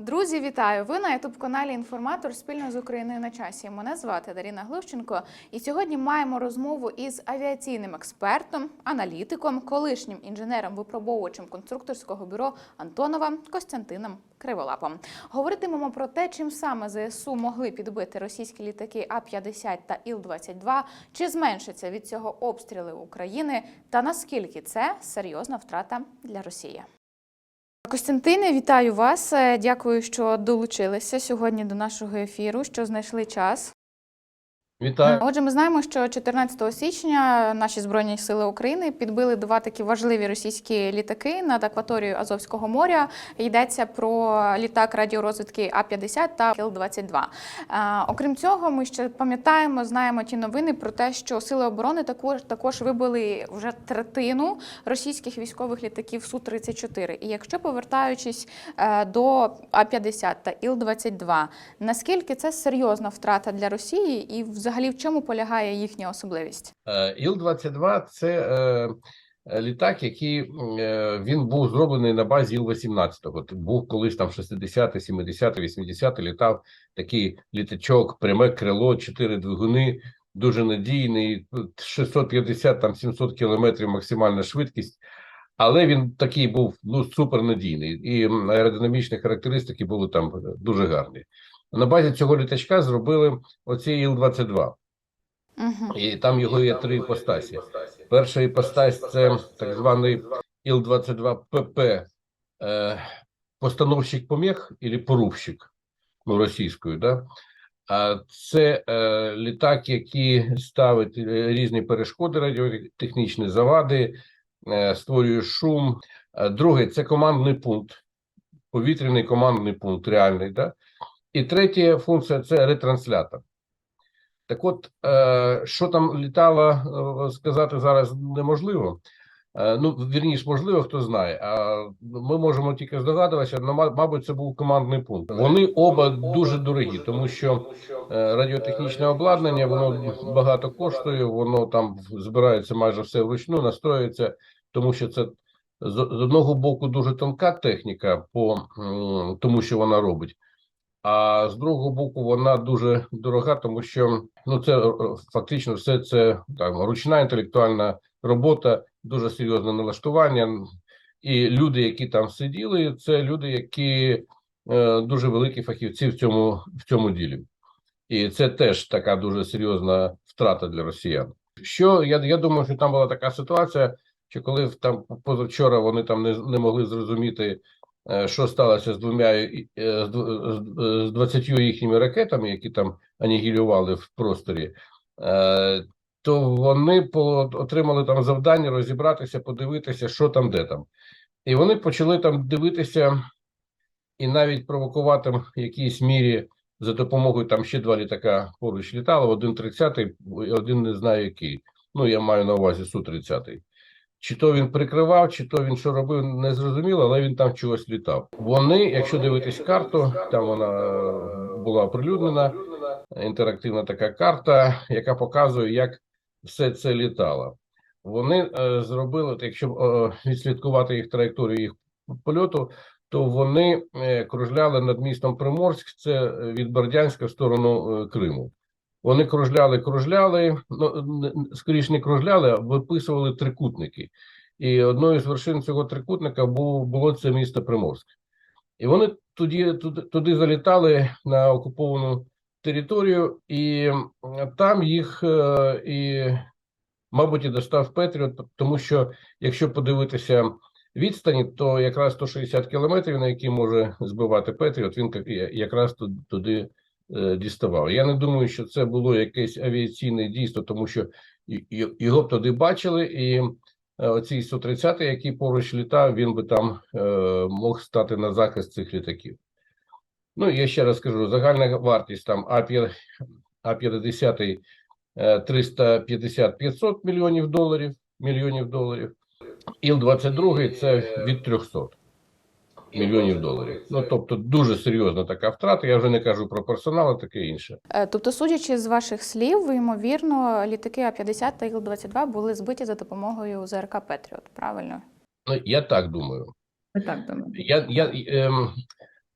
Друзі, вітаю! Ви на ютуб каналі Інформатор спільно з Україною на часі. Мене звати Даріна Глущенко. І сьогодні маємо розмову із авіаційним експертом, аналітиком, колишнім інженером-випробовувачем конструкторського бюро Антонова Костянтином Криволапом. Говоритимемо про те, чим саме ЗСУ могли підбити російські літаки А-50 та Іл-22, чи зменшаться від цього обстріли України, та наскільки це серйозна втрата для Росії. Костянтине, вітаю вас. Е, Дякую, що долучилися сьогодні до нашого ефіру, що знайшли час. Вітаю. Отже, ми знаємо, що 14 січня наші збройні сили України підбили два такі важливі російські літаки над акваторією Азовського моря. Йдеться про літак радіорозвідки А-50 та Кіл-22. Е, Окрім цього, ми ще пам'ятаємо, знаємо ті новини про те, що сили оборони також також вибили вже третину російських військових літаків Су-34. І якщо повертаючись е, до А-50 та Іл-22, наскільки це серйозна втрата для Росії, і взагалі в чому полягає їхня особливість? Е, Іл-22 – це е, е, літак, який е, він був зроблений на базі Іл-18. От був колись там 60-ті, 70 80 літав такий літачок, пряме крило, чотири двигуни, дуже надійний, 650 там 700 кілометрів максимальна швидкість. Але він такий був ну супернадійний, і аеродинамічні характеристики були там е, дуже гарні. На базі цього літачка зробили оцей Іл-22. Угу. І там його є три іпостасі. Перша іпостась це так званий Іл-22ПП, е, постановщик помех або порубщик, ну, російською, да? А це е, літак, який ставить е, різні перешкоди, радіотехнічні завади, е, створює шум. Е, Другий це командний пункт, повітряний командний пункт, реальний. Да? І третя функція це ретранслятор. Так от, е, що там літало, е, сказати зараз неможливо. Е, ну, вірніш, можливо, хто знає. А ми можемо тільки здогадуватися, але, мабуть, це був командний пункт. Вони оба дуже дорогі, тому що радіотехнічне обладнання воно багато коштує, воно там збирається майже все вручну, настроюється, тому що це з одного боку дуже тонка техніка, по тому що вона робить. А з другого боку, вона дуже дорога, тому що ну це е, фактично все це там ручна інтелектуальна робота, дуже серйозне налаштування. І люди, які там сиділи, це люди, які е, дуже великі фахівці в цьому в цьому ділі, і це теж така дуже серйозна втрата для росіян. Що я, я думаю, що там була така ситуація, що коли там позавчора вони там не, не могли зрозуміти. Е, що сталося з двома е, дв- з- 20 їхніми ракетами, які там анігілювали в просторі, е, то вони отримали там завдання розібратися, подивитися, що там, де там. І вони почали там дивитися і навіть провокувати в якійсь мірі за допомогою там ще два літака поруч літало, один 30-й, один не знаю який. Ну, я маю на увазі Су-30. Чи то він прикривав, чи то він що робив, не зрозуміло, але він там чогось літав. Вони, якщо дивитись карту, там вона е, була оприлюднена, інтерактивна така карта, яка показує, як все це літало. Вони е, зробили, якщо е, відслідкувати їх траєкторію їх польоту, то вони е, кружляли над містом Приморськ, це е, від Бердянська в сторону е, Криму. Вони кружляли, кружляли, ну скоріш не кружляли, а виписували трикутники. І одною з вершин цього трикутника було, було це місто Приморськ. І вони тоді, туди, туди залітали на окуповану територію, і там їх е, і, мабуть, і достав Петріот, тому що якщо подивитися відстані, то якраз 160 кілометрів, на які може збивати Петріот, він як- якраз ту- туди е, діставав. Я не думаю, що це було якесь авіаційне дійство, тому що його б туди бачили, і е, оцій 130 який поруч літав, він би там е, мог стати на захист цих літаків. Ну, я ще раз кажу, загальна вартість там А5, А50 е, 350-500 мільйонів доларів, мільйонів доларів. Іл-22 це від 300 мільйонів доларів. Ну, тобто дуже серйозна така втрата. Я вже не кажу про персонал, і таке інше. Е, Тобто, судячи з ваших слів, ймовірно, літаки А-50 та Іл-22 були збиті за допомогою ЗРК Петріот, правильно? Ну, я так думаю. Ви так думаєте? Я, я, ем,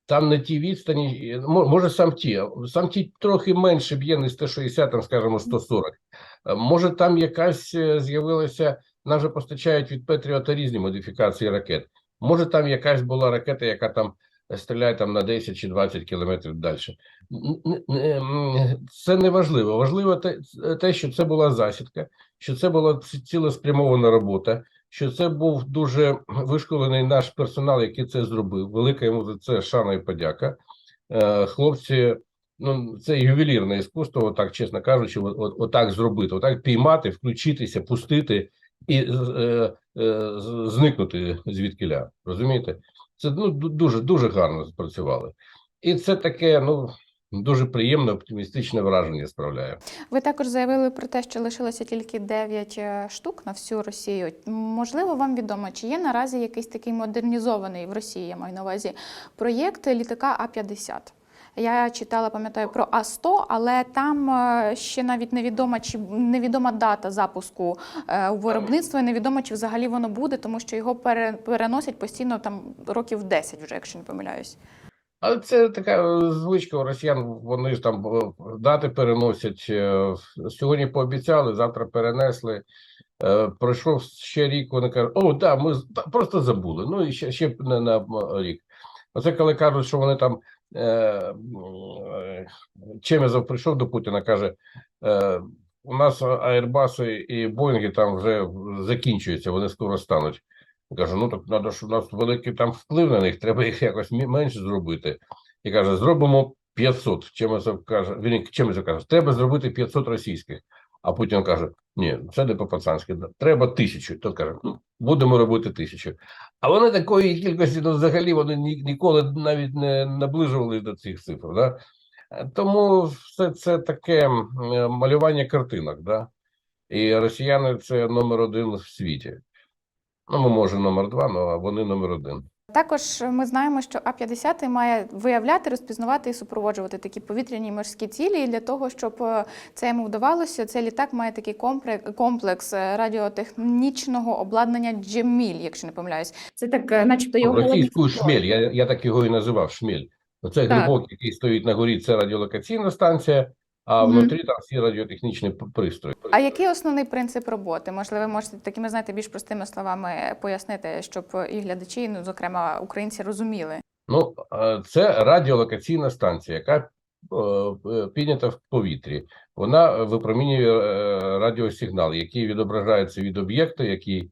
там на ті відстані, може сам ті, сам ті трохи менше б'є, не 160, там, скажімо, 140. Е, Може, там якась е, з'явилася, нам же постачають від Петріота різні модифікації ракет. Може, там якась була ракета, яка там стріляє там на 10 чи 20 кілометрів далі. Це не важливо. Важливо те, що це була засідка, що це була цілеспрямована робота, що це був дуже вишколений наш персонал, який це зробив. Велика йому за це шана і подяка. Е, Хлопці, ну це ювелірне іскусство, отак, чесно кажучи, от, от, отак зробити, отак піймати, включитися, пустити і е, е, зникнути звідкиля. Розумієте? Це ну, дуже дуже гарно спрацювали. І це таке, ну дуже приємне, оптимістичне враження справляє. Ви також заявили про те, що лишилося тільки 9 е, штук на всю Росію. Можливо, вам відомо, чи є наразі якийсь такий модернізований в Росії, я маю на увазі, проєкт літака А-50? Я читала, пам'ятаю, про А-100, але там е, ще навіть невідома чи невідома дата запуску е, у виробництво, і невідомо, чи взагалі воно буде, тому що його переносять постійно там років 10 вже, якщо не помиляюсь. Але це така е, звичка у росіян. Вони ж там дати переносять. Сьогодні пообіцяли, завтра перенесли. Пройшов ще рік. Вони кажуть, о, да, ми просто забули. Ну і ще, ще на, на рік. Оце коли кажуть, що вони там Чемезов прийшов до Путіна, каже: е, у нас аербаси і Боїнги там вже закінчуються, вони скоро стануть. Каже, ну так треба, щоб у нас великий там вплив на них, треба їх якось менше зробити. І каже, зробимо 500. Чемезов каже, він Чемезов каже, треба зробити 500 російських. А Путін каже, ні, це не по-пацанськи, треба тисячу. Тот каже, ну, будемо робити тисячу. А вони такої кількості, ну, взагалі, вони ні, ніколи навіть не наближували до цих цифр. Да? Тому все це таке малювання картинок. Да? І росіяни це номер один в світі. Ну, ми може номер два, ну, а вони номер один. Також ми знаємо, що А-50 має виявляти, розпізнавати і супроводжувати такі повітряні і морські цілі. І для того, щоб е, це йому вдавалося, цей літак має такий комплекс, е, радіотехнічного обладнання Джеміль, якщо не помиляюсь. Це так, е, начебто його Російською шмель, я, я так його і називав шмель. Оце Так. глибокий, який стоїть на горі, це радіолокаційна станція, а внутрі там всі радіотехнічні пристрої. А який основний принцип роботи? Можливо, ви можете такими знаєте більш простими словами пояснити, щоб і глядачі, ну зокрема українці, розуміли. Ну, це радіолокаційна станція, яка е, піднята в повітрі. Вона випромінює е, радіосигнал, який відображається від об'єкта, який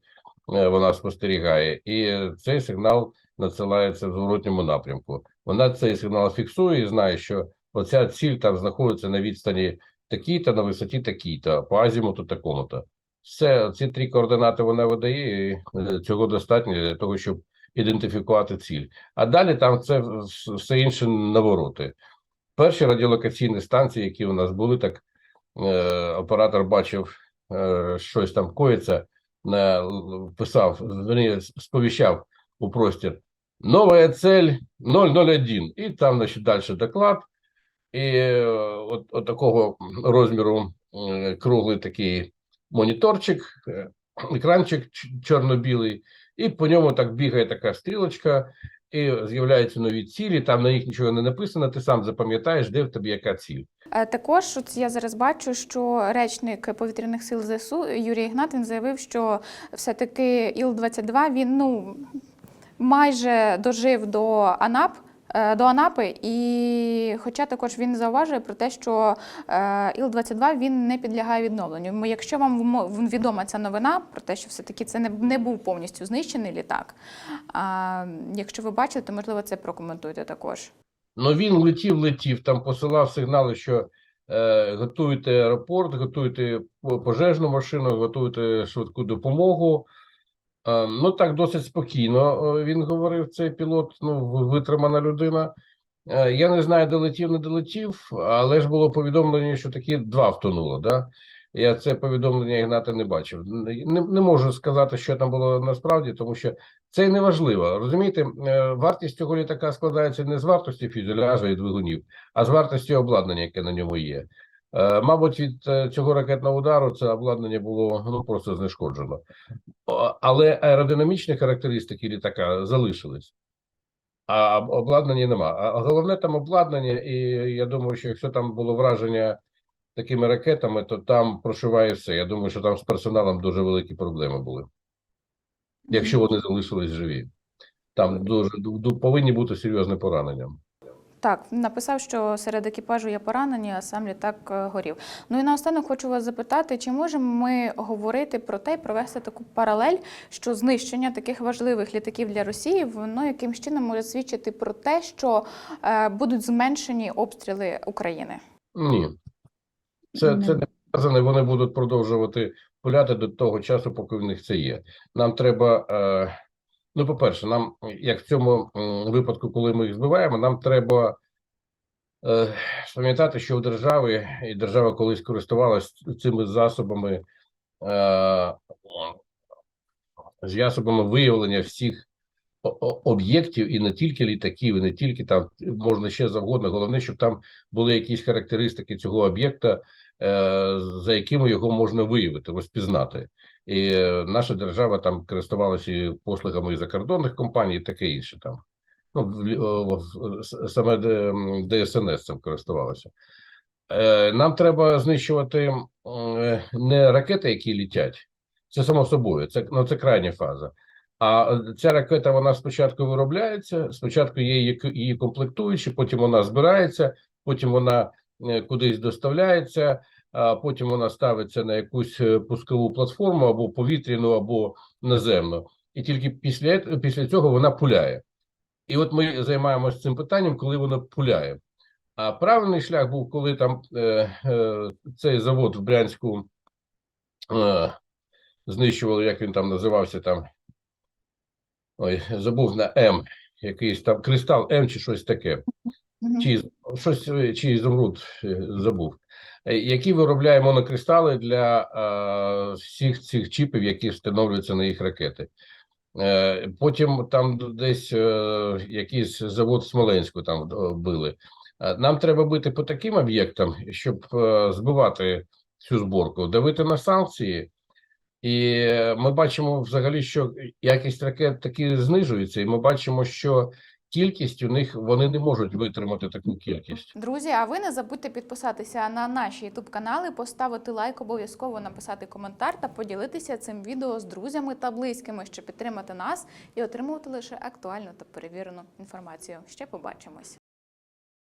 е, вона спостерігає, і цей сигнал надсилається в зворотньому напрямку. Вона цей сигнал фіксує і знає, що оця ціль там знаходиться на відстані такій-то, на висоті такій-то, по азімуту такому-то. Все, ці три координати вона видає, і е, цього достатньо для того, щоб ідентифікувати ціль. А далі там це все інше навороти. Перші радіолокаційні станції, які у нас були, так е, оператор бачив, е, щось там коїться, е, писав, верні, сповіщав у простір. Нова цель 001. І там, значить, далі доклад. І е, от, от такого розміру е, круглий такий моніторчик, е, екранчик чорно-білий, і по ньому так бігає така стрілочка, і з'являються нові цілі. Там на них нічого не написано. Ти сам запам'ятаєш, де в тобі яка ціль. Також от я зараз бачу, що речник повітряних сил ЗСУ Юрій Ігнат він заявив, що все-таки Іл-22 він ну майже дожив до АНАП. Е, До Анапи, і хоча також він зауважує про те, що е, Іл-22 він не підлягає відновленню. Якщо вам відома ця новина про те, що все-таки це не, був повністю знищений літак, а якщо ви бачите, то можливо це прокоментуйте також. Ну він летів, летів, там посилав сигнали, що е, готуйте аеропорт, готуйте пожежну машину, готуйте швидку допомогу. Е, ну так досить спокійно е, він говорив, цей пілот, ну, витримана людина. Е, я не знаю, долетів, не долетів, але ж було повідомлення, що такі два втонуло. Да? Я це повідомлення Ігната не бачив. Не, не можу сказати, що там було насправді, тому що це не важливо. Розумієте, е, вартість цього літака складається не з вартості фюзеляжа і двигунів, а з вартості обладнання, яке на ньому є. Е, Мабуть, від е, цього ракетного удару це обладнання було ну просто знешкоджено, але аеродинамічні характеристики літака залишились. а обладнання нема. А головне там обладнання, і я думаю, що якщо там було враження такими ракетами, то там прошиває все. Я думаю, що там з персоналом дуже великі проблеми були, якщо вони залишились живі. Там дуже повинні бути серйозні поранення. Так, написав, що серед екіпажу є поранені, а сам літак е, горів. Ну і наостанок хочу вас запитати, чи можемо ми говорити про те і провести таку паралель, що знищення таких важливих літаків для Росії воно якимсь чином може свідчити про те, що е, будуть зменшені обстріли України? Ні. Це, це не сказано, вони будуть продовжувати пуляти до того часу, поки в них це є. Нам треба, е, ну, по-перше, нам, як в цьому випадку, коли ми їх збиваємо, нам треба е, пам'ятати, що у держави, і держава колись користувалась цими засобами, е, засобами виявлення всіх об'єктів і не тільки літаків, і не тільки там можна ще завгодно. Головне, щоб там були якісь характеристики цього об'єкта, е, за якими його можна виявити, розпізнати. І е, наша держава там користувалася послугами і закордонних компаній, і таке інше там. Ну, саме ДСНС цим користувалося. Е, Нам треба знищувати е, не ракети, які літять. Це само собою, це, ну, це крайня фаза. А ця ракета вона спочатку виробляється, спочатку є її, комплектуючі, потім вона збирається, потім вона кудись доставляється, а потім вона ставиться на якусь е, пускову платформу або повітряну, або наземну. І тільки після, після цього вона пуляє. І от ми займаємося цим питанням, коли вона пуляє. А правильний шлях був, коли там е, е, цей завод в Брянську е, знищували, як він там називався там. Ой, забув на М, якийсь там кристал М чи щось таке. Чи щось е, чи ізумруд е, забув, Е, які виробляє монокристали для е, всіх цих чіпів, які встановлюються на їх ракети. Е, потім там десь е, якийсь завод Смоленську там е, били. Е, Нам треба бити по таким об'єктам, щоб е, збивати цю зборку, давити на санкції. І ми бачимо взагалі, що якість ракет таки знижується, і ми бачимо, що кількість у них вони не можуть витримати таку кількість. Друзі, а ви не забудьте підписатися на наші youtube канали, поставити лайк, обов'язково написати коментар та поділитися цим відео з друзями та близькими, щоб підтримати нас і отримувати лише актуальну та перевірену інформацію. Ще побачимось.